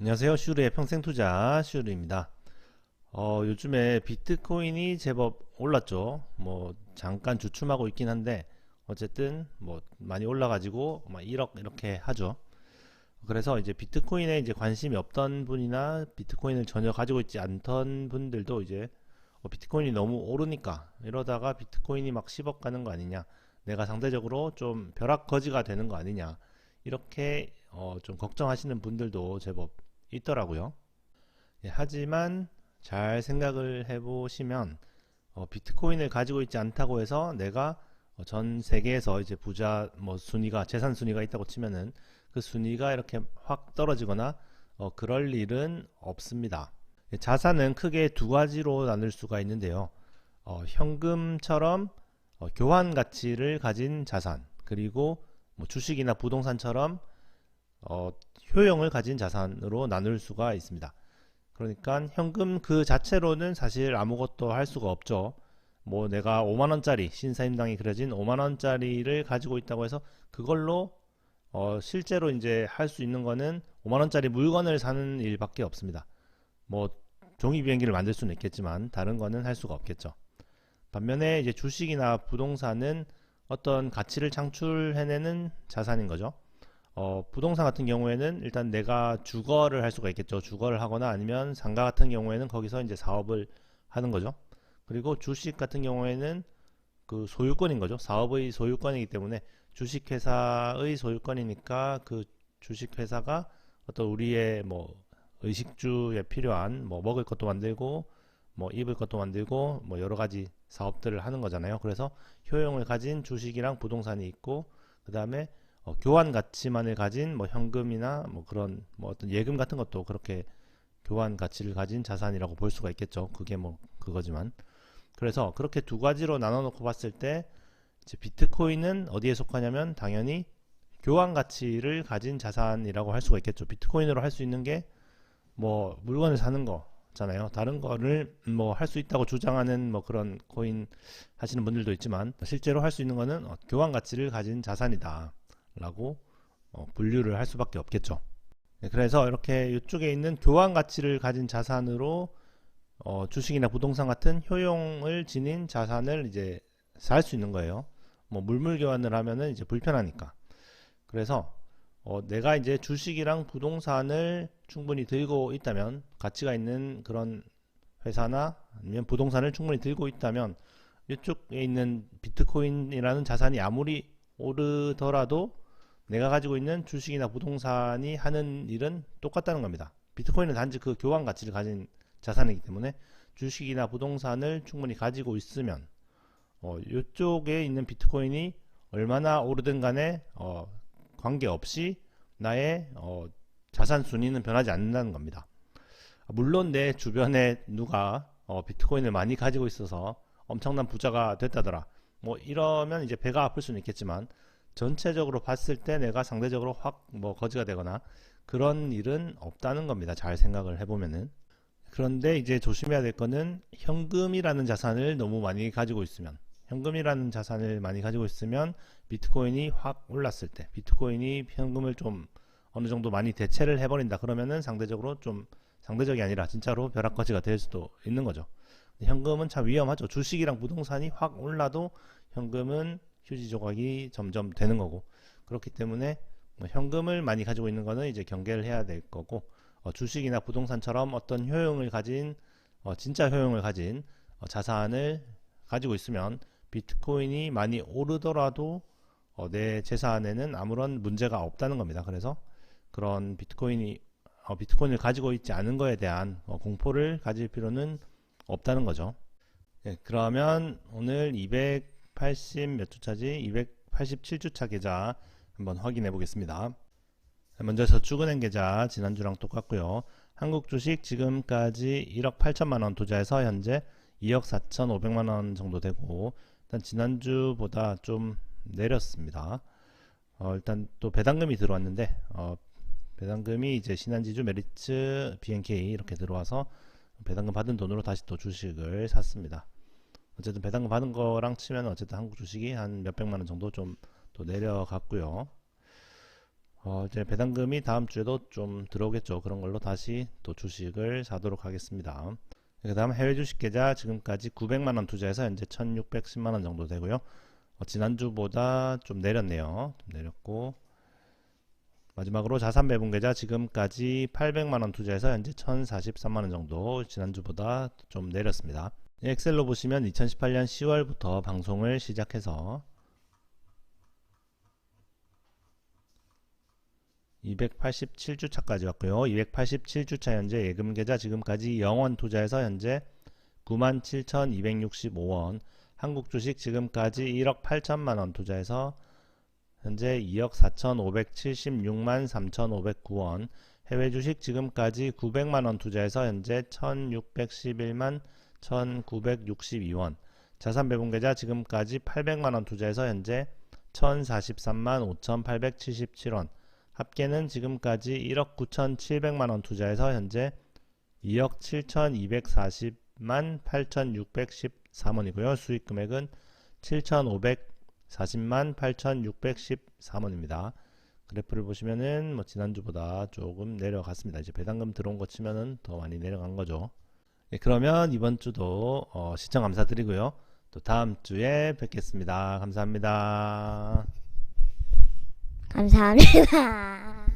안녕하세요. 슈르의 평생 투자 슈르입니다. 어, 요즘에 비트코인이 제법 올랐죠. 뭐 잠깐 주춤하고 있긴 한데 어쨌든 뭐 많이 올라가지고 막 1억 이렇게 하죠. 그래서 이제 비트코인에 이제 관심이 없던 분이나 비트코인을 전혀 가지고 있지 않던 분들도 이제 어, 비트코인이 너무 오르니까 이러다가 비트코인이 막 10억 가는 거 아니냐. 내가 상대적으로 좀 벼락거지가 되는 거 아니냐. 이렇게 어, 좀 걱정하시는 분들도 제법 있더라고요. 예, 하지만 잘 생각을 해보시면 어, 비트코인을 가지고 있지 않다고 해서 내가 어, 전 세계에서 이제 부자 뭐 순위가 재산 순위가 있다고 치면은 그 순위가 이렇게 확 떨어지거나 어, 그럴 일은 없습니다. 예, 자산은 크게 두 가지로 나눌 수가 있는데요. 어, 현금처럼 어, 교환 가치를 가진 자산 그리고 뭐 주식이나 부동산처럼 어, 효용을 가진 자산으로 나눌 수가 있습니다. 그러니까 현금 그 자체로는 사실 아무것도 할 수가 없죠. 뭐 내가 5만 원짜리 신사임당이 그려진 5만 원짜리를 가지고 있다고 해서 그걸로 어 실제로 이제 할 수 있는 거는 5만 원짜리 물건을 사는 일밖에 없습니다. 뭐 종이 비행기를 만들 수는 있겠지만 다른 거는 할 수가 없겠죠. 반면에 이제 주식이나 부동산은 어떤 가치를 창출해내는 자산인 거죠. 어, 부동산 같은 경우에는 일단 내가 주거를 할 수가 있겠죠. 주거를 하거나 아니면 상가 같은 경우에는 거기서 이제 사업을 하는 거죠. 그리고 주식 같은 경우에는 그 소유권인 거죠. 사업의 소유권이기 때문에 주식회사의 소유권이니까 그 주식회사가 어떤 우리의 뭐 의식주에 필요한 뭐 먹을 것도 만들고 뭐 입을 것도 만들고 뭐 여러 가지 사업들을 하는 거잖아요. 그래서 효용을 가진 주식이랑 부동산이 있고 그 다음에 어, 교환 가치만을 가진 뭐 현금이나 뭐 그런 뭐 어떤 예금 같은 것도 그렇게 교환 가치를 가진 자산이라고 볼 수가 있겠죠. 그게 뭐 그거지만 그래서 그렇게 두 가지로 나눠 놓고 봤을 때 이제 비트코인은 어디에 속하냐면 당연히 교환 가치를 가진 자산이라고 할 수가 있겠죠. 비트코인으로 할 수 있는 게 뭐 물건을 사는 거잖아요. 다른 거를 뭐 할 수 있다고 주장하는 뭐 그런 코인 하시는 분들도 있지만 실제로 할 수 있는 거는 어, 교환 가치를 가진 자산이다. 라고 어, 분류를 할 수밖에 없겠죠. 네, 그래서 이렇게 이쪽에 있는 교환 가치를 가진 자산으로 어, 주식이나 부동산 같은 효용을 지닌 자산을 이제 살 수 있는 거예요. 뭐 물물 교환을 하면은 이제 불편하니까. 그래서 어, 내가 이제 주식이랑 부동산을 충분히 들고 있다면 가치가 있는 그런 회사나 아니면 부동산을 충분히 들고 있다면 이쪽에 있는 비트코인이라는 자산이 아무리 오르더라도 내가 가지고 있는 주식이나 부동산이 하는 일은 똑같다는 겁니다. 비트코인은 단지 그 교환 가치를 가진 자산이기 때문에 주식이나 부동산을 충분히 가지고 있으면 어, 이쪽에 있는 비트코인이 얼마나 오르든 간에 어, 관계없이 나의 어, 자산 순위는 변하지 않는다는 겁니다. 물론 내 주변에 누가 어, 비트코인을 많이 가지고 있어서 엄청난 부자가 됐다더라. 뭐 이러면 이제 배가 아플 수는 있겠지만 전체적으로 봤을 때 내가 상대적으로 확 뭐 거지가 되거나 그런 일은 없다는 겁니다. 잘 생각을 해보면은. 그런데 이제 조심해야 될 거는 현금이라는 자산을 너무 많이 가지고 있으면 현금이라는 자산을 많이 가지고 있으면 비트코인이 확 올랐을 때 비트코인이 현금을 좀 어느 정도 많이 대체를 해버린다 그러면은 상대적으로 좀 상대적이 아니라 진짜로 벼락거지가 될 수도 있는 거죠. 현금은 참 위험하죠. 주식이랑 부동산이 확 올라도 현금은 휴지 조각이 점점 되는 거고 그렇기 때문에 뭐 현금을 많이 가지고 있는 거는 이제 경계를 해야 될 거고 어, 주식이나 부동산처럼 어떤 효용을 가진 어, 진짜 효용을 가진 어, 자산을 가지고 있으면 비트코인이 많이 오르더라도 어, 내 재산에는 아무런 문제가 없다는 겁니다. 그래서 그런 비트코인이 어, 비트코인을 가지고 있지 않은 거에 대한 어, 공포를 가질 필요는 없다는 거죠. 네, 그러면 오늘 280 몇 주차지? 287주차 계좌 한번 확인해 보겠습니다. 먼저 저축은행 계좌 지난주랑 똑같고요. 한국 주식 지금까지 1억 8천만 원 투자해서 현재 2억 4천 5백만 원 정도 되고 일단 지난주보다 좀 내렸습니다. 어, 일단 또 배당금이 들어왔는데 어, 배당금이 이제 신한지주 메리츠 BNK 이렇게 들어와서 배당금 받은 돈으로 다시 또 주식을 샀습니다. 어쨌든 배당금 받은 거랑 치면 어쨌든 한국 주식이 한 몇백만 원 정도 좀 또 내려갔고요. 어, 이제 배당금이 다음 주에도 좀 들어오겠죠. 그런 걸로 다시 또 주식을 사도록 하겠습니다. 그 다음 해외 주식 계좌 지금까지 900만원 투자해서 현재 1610만원 정도 되고요. 어, 지난주보다 좀 내렸네요. 좀 내렸고 마지막으로 자산 배분 계좌 지금까지 800만원 투자해서 현재 1043만원 정도 지난주보다 좀 내렸습니다. 이 엑셀로 보시면 2018년 10월부터 방송을 시작해서 287주차까지 왔고요. 287주차 현재 예금 계좌 지금까지 0원 투자해서 현재 97,265원 한국 주식 지금까지 1억 8천만 원 투자해서 현재 2억 4,576만 3,509원 해외 주식 지금까지 900만 원 투자해서 현재 1,611만 1,962원 자산 배분 계좌 지금까지 800만 원 투자해서 현재 1,043만 5,877원 합계는 지금까지 1억 9,700만 원 투자해서 현재 2억 7,240만 8,613원이고요. 수익 금액은 7,540만 8,613원입니다. 그래프를 보시면은 뭐 지난주보다 조금 내려갔습니다. 이제 배당금 들어온 거 치면은 더 많이 내려간 거죠. 예, 그러면 이번 주도 어, 시청 감사드리고요. 또 다음 주에 뵙겠습니다. 감사합니다. 감사합니다.